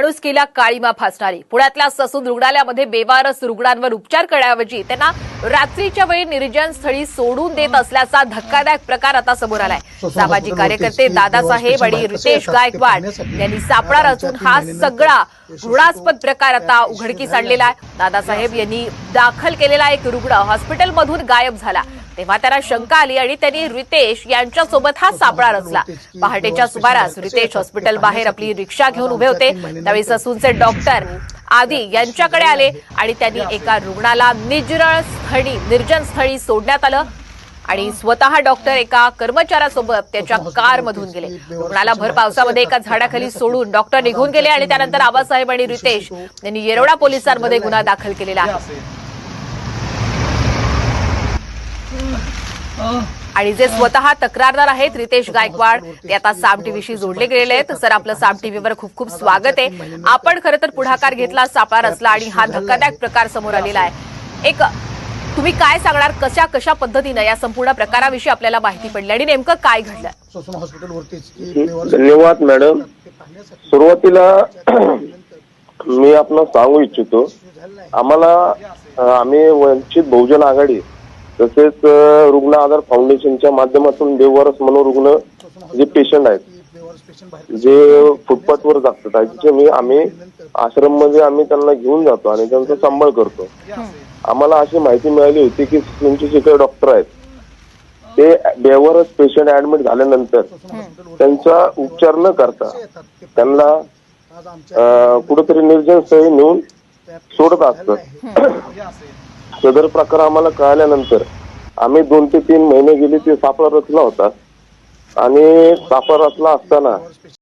माणुसकीला काळीमा फासणारी. पुण्यातल्या ससून रुग्णालयामध्ये बेवारस रुग्णांवर उपचार करण्याऐवजी त्यांना रात्रीच्या वेळी निर्जन स्थळी सोडून देत असल्याचा धक्कादायक प्रकार आता समोर आलाय. सामाजिक कार्यकर्ते दादासाहेब आणि रितेश गायकवाड यांनी सापळा रचून हा सगळा ऋणास्पद प्रकार आता उघडकीस आणलेला आहे. दादासाहेब यांनी दाखल केलेला एक रुग्ण हॉस्पिटलमधून गायब झाला. तेव्हा त्यांना शंका आली आणि त्यांनी रितेश यांच्यासोबत हा सापळा रचला. पहाटेच्या सुमारास रितेश हॉस्पिटल बाहेर आपली रिक्षा घेऊन उभे होते. त्यावेळी ससूनचे डॉक्टर आदी यांच्याकडे आले आणि त्यांनी एका रुग्णाला निजरळ स्थळी निर्जन स्थळी सोडण्यात आलं आणि स्वतः डॉक्टर एका कर्मचाऱ्यासोबत त्याच्या कारमधून गेले. रुग्णाला भर पावसामध्ये एका झाडाखाली सोडून डॉक्टर निघून गेले आणि त्यानंतर आबासाहेब आणि रितेश यांनी येरवडा पोलिसांमध्ये गुन्हा दाखल केलेला आहे. आणि जे स्वतः तक्रारदार आहेत रितेश गायकवाड ते आता साम टीव्हीशी जोडले गेलेले आहेत. सर आपलं साम टीव्हीवर खूप खूप स्वागत आहे. आपण खरं तर पुढाकार घेतला सापळा रचला आणि हा धक्कादायक प्रकार समोर आलेला आहे. एक तुम्ही काय सांगणार? कशा कशा पद्धतीनं या संपूर्ण प्रकाराविषयी आपल्याला माहिती पडली? आणि नेमकं काय घडलं? धन्यवाद मॅडम. सुरुवातीला मी आपलं सांगू इच्छितो आम्हाला आम्ही वंचित बहुजन आघाडी तसेच रुग्ण आधार फाउंडेशनच्या माध्यमातून देववारस मनोरुग्ण जे पेशंट आहेत जे फुटपाथवर जगतात त्यांचे मी आम्ही आश्रममध्ये आम्ही त्यांना घेऊन जातो आणि त्यांचा सांभाळ करतो. आम्हाला अशी माहिती मिळाली होती की तुमचे जे काही डॉक्टर आहेत ते बेवरच पेशंट ऍडमिट झाल्यानंतर त्यांचा उपचार न करता त्यांना कुठेतरी निर्जन सही नेऊन सोडत असतात. सदर प्रकार आम्हाला कळाल्यानंतर आम्ही दोन ते तीन महिने गेले ते सापळा रचला होता. आणि सापळा रचला असताना